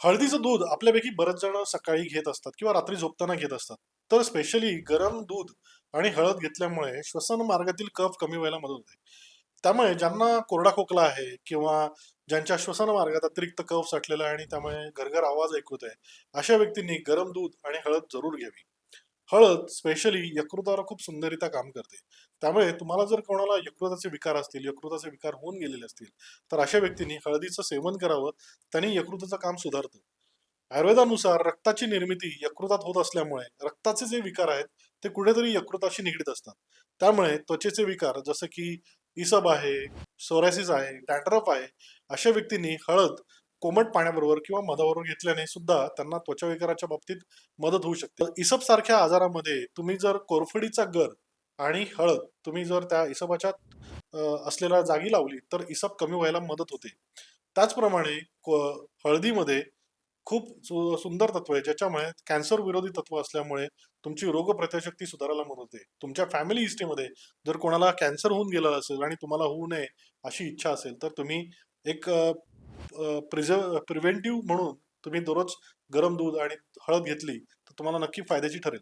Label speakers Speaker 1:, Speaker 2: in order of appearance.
Speaker 1: हळदीचं दूध आपल्यापैकी बरेच जण सकाळी घेत असतात किंवा रात्री झोपताना घेत असतात. तर स्पेशली गरम दूध आणि हळद घेतल्यामुळे श्वसन मार्गातील कफ कमी व्हायला मदत होते. त्यामुळे ज्यांना कोरडा खोकला आहे किंवा ज्यांच्या श्वसन मार्गात अतिरिक्त कफ साठलेला आहे आणि त्यामुळे घरघर आवाज ऐकूत आहे अशा व्यक्तींनी गरम दूध आणि हळद जरूर घ्यावी. हळद स्पेशली यकृतावर खूप सुंदरिता काम करते. त्यामुळे तुम्हाला जर कोणाला यकृताचे विकार असतील यकृताचे विकार होऊन गेलेले असतील तर अशा व्यक्तींनी हळदीचं सेवन करावं त्यांनी यकृताचं काम सुधारतं. आयुर्वेदानुसार रक्ताची निर्मिती यकृतात होत असल्यामुळे रक्ताचे जे विकार आहेत ते कुठेतरी यकृताशी निगडीत असतात. त्यामुळे त्वचेचे विकार जसं की इसब आहे सोरॅसिस आहे डॅन्ड्रफ आहे अशा व्यक्तींनी हळद कोमट पाण्याबरोबर किंवा मधाबरोबर घेतल्याने सुद्धा त्यांना त्वचा विकाराच्या बाबतीत मदत होऊ शकते. इसप सारख्या आजारामध्ये तुम्ही जर कोरफडीचा गर आणि हळद तुम्ही जर त्या इसबाच्या असलेल्या जागी लावली तर इसब कमी व्हायला मदत होते. त्याचप्रमाणे हळदीमध्ये खूप सु- सुंदर तत्व आहे ज्याच्यामुळे कॅन्सर विरोधी तत्व असल्यामुळे तुमची रोगप्रतिशक्ती सुधारायला मदत होते. तुमच्या फॅमिली हिस्ट्रीमध्ये जर कोणाला कॅन्सर होऊन गेला असेल आणि तुम्हाला होऊ नये अशी इच्छा असेल तर तुम्ही एक प्रिझर्व प्रिव्हेंटिव्ह म्हणून तुम्ही दररोज गरम दूध आणि हळद घेतली तर तुम्हाला नक्की फायद्याची ठरेल.